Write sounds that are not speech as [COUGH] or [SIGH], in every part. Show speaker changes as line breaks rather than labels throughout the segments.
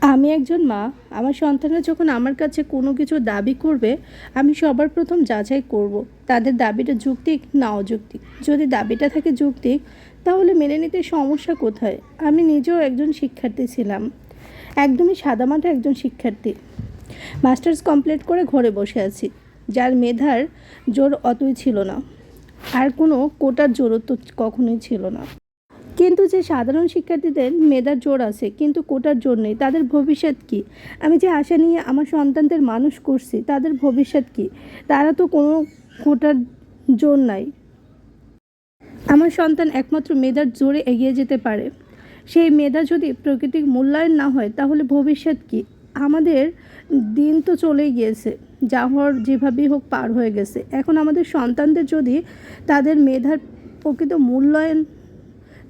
আমি একজন মা, আমার সন্তানরা যখন আমার কাছে কোনো কিছু দাবি করবে, আমি সবার প্রথম যাচাই করব। তাদের দাবিটা যুক্তিক না অযৌক্তিক? যদি দাবিটা থাকে যুক্তিক, তাহলে মেনে নিতে সমস্যা কোথায়? আমি নিজেও একজন শিক্ষার্থী ছিলাম। একদমই সাদামাটা একজন শিক্ষার্থী। মাস্টার্স কমপ্লিট করে ঘরে বসে আছি। যার মেধার জোর অতই ছিল না। আর কোনো কোটার জোরও তো কখনোই ছিল না। কিন্তু যে সাধারণ শিক্ষার্থীদের মেধার জোর আছে, কিন্তু কোটার জোর নেই, তাদের ভবিষ্যৎ কী? আমি যে আশা নিয়ে আমার সন্তানদের মানুষ করছি, তাদের ভবিষ্যৎ কী? তারা তো কোনো কোটার জোর নাই। আমার সন্তান একমাত্র মেধার জোরে এগিয়ে যেতে পারে। সেই মেধা যদি প্রকৃতিক মূল্যায়ন না হয়, তাহলে ভবিষ্যৎ কী? আমাদের দিন তো চলেই গিয়েছে যা হওয়ার যেভাবেই হোক পার হয়ে গেছে। এখন আমাদের সন্তানদের যদি তাদের মেধার প্রকৃত মূল্যায়ন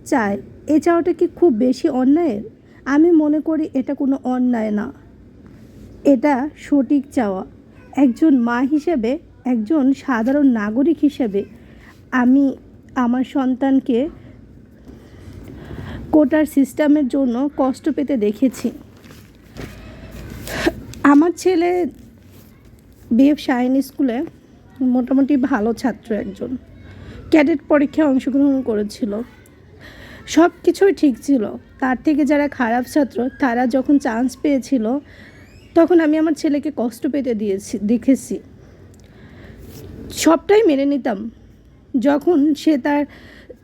চায় এ চাওয়াটা কি খুব বেশি অন্যায়ের? আমি মনে করি এটা কোনো অন্যায় না। এটা সঠিক চাওয়া। একজন মা হিসেবে, একজন সাধারণ নাগরিক হিসেবে আমি আমার সন্তানকে কোটার সিস্টেমের জন্য কষ্ট পেতে দেখেছি। আমার ছেলে বিএফ শাইন স্কুলে মোটামুটি ভালো ছাত্র একজন। ক্যাডেট পরীক্ষায় অংশগ্রহণ করেছিল। সব কিছুই ঠিক ছিল। তার থেকে যারা খারাপ ছাত্র, তারা যখন চান্স পেয়েছিল, তখন আমি আমার ছেলেকে কষ্ট পেতে দিয়েছি, দেখেছি। সবটাই মেনে নিতাম। যখন সে তার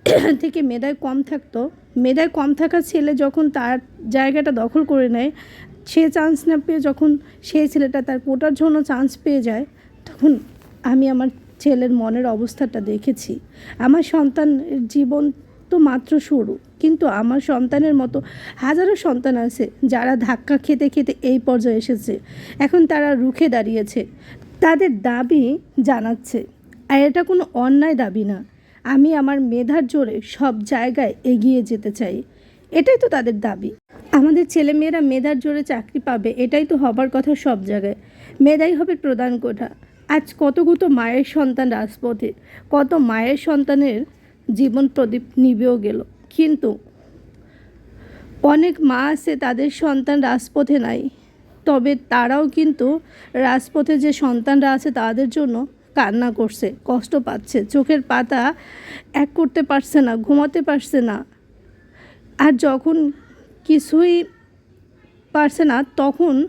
[CLEARS THROAT] থেকে মেধায় কম থাকতো, মেধায় কম থাকা ছেলে যখন তার জায়গাটা দখল করে নেয়, সে চান্স না পেয়ে যখন সেই ছেলেটা তার কোটার জন্য চান্স পেয়ে যায়, তখন আমি আমার ছেলের মনের অবস্থাটা দেখেছি। আমার সন্তানের জীবন তো মাত্র শুরু। কিন্তু আমার সন্তানের মতো হাজারো সন্তান আছে যারা ধাক্কা খেতে খেতে এই পর্যায়ে এসেছে। এখন তারা রুখে দাঁড়িয়েছে। তাদের দাবি জানাচ্ছে, আর এটা কোনো অন্যায় দাবি না। আমি আমার মেধার জোরে সব জায়গায় এগিয়ে যেতে চাই। এটাই তো তাদের দাবি। আমাদের ছেলেমেয়েরা মেধার জোরে চাকরি পাবে, এটাই তো হবার কথা সব জায়গায়। মেধাই হবে প্রধান কোঠা। আজ কত কত মায়ের সন্তান রাজপথে, কত মায়ের সন্তানের জীবন প্রদীপ নিবেও গেল। কিন্তু অনেক মা আছে, তাদের সন্তান রাজপথে নাই। তবে তারাও কিন্তু রাজপথে যে সন্তানরা আছে, তাদের জন্য কান্না করছে, কষ্ট পাচ্ছে। চোখের পাতা এক করতে পারছে না, ঘুমাতে পারছে না। আর যখন কিছুই পারছে না, তখন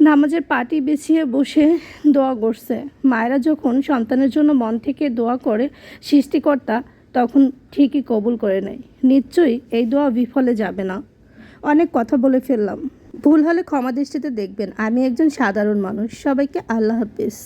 নামাজের পাটি বিছিয়ে বসে দোয়া করছে। মায়েরা যখন সন্তানের জন্য মন থেকে দোয়া করে, সৃষ্টিকর্তা তখন ঠিকই কবুল করে নেয়। নিশ্চয়ই এই দোয়া বিফলে যাবে না। অনেক কথা বলে ফেললাম। ভুল হলে ক্ষমা দৃষ্টিতে দেখবেন, আমি একজন সাধারণ মানুষ। সবাইকে আল্লাহ হাফিজ।